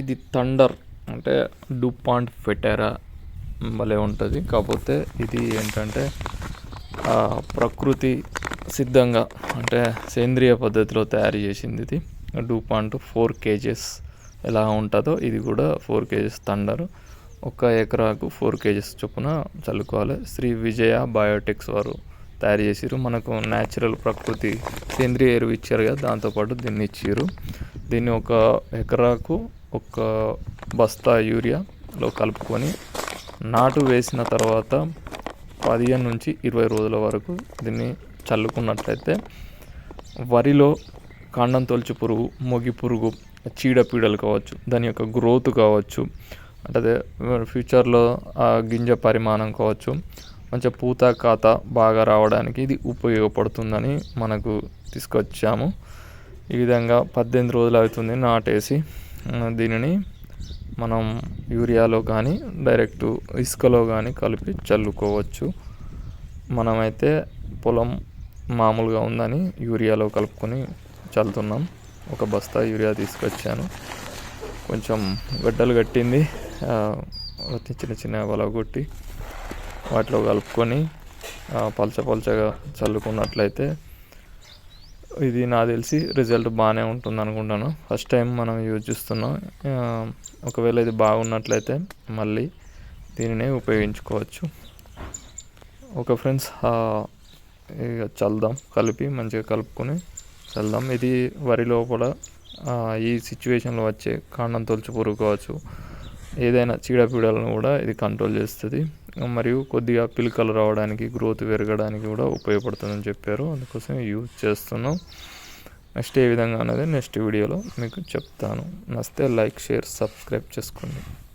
ఇది థండర్ అంటే డూపాంట్ ఫెటెరా భలే ఉంటుంది. కాకపోతే ఇది ఏంటంటే ప్రకృతి సిద్ధంగా అంటే సేంద్రియ పద్ధతిలో తయారు చేసింది ఇది. డూపాంట్ ఫోర్ కేజెస్ ఎలా ఉంటుందో ఇది కూడా ఫోర్ కేజెస్ థండర్. ఒక ఎకరాకు ఫోర్ కేజెస్ చొప్పున చల్లుకోవాలి. శ్రీ విజయ బయోటెక్స్ వారు తయారు చేసారు మనకు న్యాచురల్ ప్రకృతి సేంద్రియ ఎరువు ఇచ్చారు కదా దాంతోపాటు దీన్ని ఇచ్చారు దీన్ని ఒక ఎకరాకు ఒక బస్తా యూరియాలో కలుపుకొని నాటు వేసిన తర్వాత పదిహేను నుంచి ఇరవై రోజుల వరకు దీన్ని చల్లుకున్నట్లయితే వరిలో కాండం తొలచు పురుగు మొగి పురుగు చీడపీడలు కావచ్చు దాని యొక్క గ్రోత్ కావచ్చు అంటే ఫ్యూచర్లో ఆ గింజ పరిమాణం కావచ్చు మంచిగా పూత కాత బాగా రావడానికి ఇది ఉపయోగపడుతుందని మనకు తీసుకొచ్చాము. ఈ విధంగా పద్దెనిమిది రోజులు అవుతుంది నాటేసి. దీనిని మనం యూరియాలో కానీ డైరెక్ట్ ఇసుకలో కానీ కలిపి చల్లుకోవచ్చు. మనమైతే పొలం మామూలుగా ఉందని యూరియాలో కలుపుకొని చల్లుతున్నాం. ఒక బస్తా యూరియా తీసుకొచ్చాను. కొంచెం గడ్డలు కట్టింది. చిన్న చిన్న వలగొట్టి వాటిలో కలుపుకొని పలచ పల్చ పల్చగా చల్లుకున్నట్లయితే ఇది నాకు తెలిసి రిజల్ట్ బాగానే ఉంటుంది అనుకుంటాను ఫస్ట్ టైం మనం యూజ్ చేస్తున్నాం. ఒకవేళ ఇది బాగున్నట్లయితే మళ్ళీ దీనినే ఉపయోగించుకోవచ్చు. ఓకే ఫ్రెండ్స్ ఇక చల్దాం. కలిపి మంచిగా కలుపుకొని చల్దాం. ఇది వరి లోపల ఈ సిచ్యువేషన్లో వచ్చే కాండం తొలచి పురుగు కావచ్చు. ఏదైనా చీడపీడలను కూడా ఇది కంట్రోల్ చేస్తుంది. మరియు కొద్దిగా పిలకలు రావడానికి గ్రోత్ పెరగడానికి కూడా ఉపయోగపడుతుందని చెప్పారు. అందుకోసం యూజ్ చేస్తున్నాం. నెక్స్ట్ ఏ విధంగా అనేది నెక్స్ట్ వీడియోలో మీకు చెప్తాను. నచ్చితే లైక్ షేర్ సబ్స్క్రైబ్ చేసుకోండి.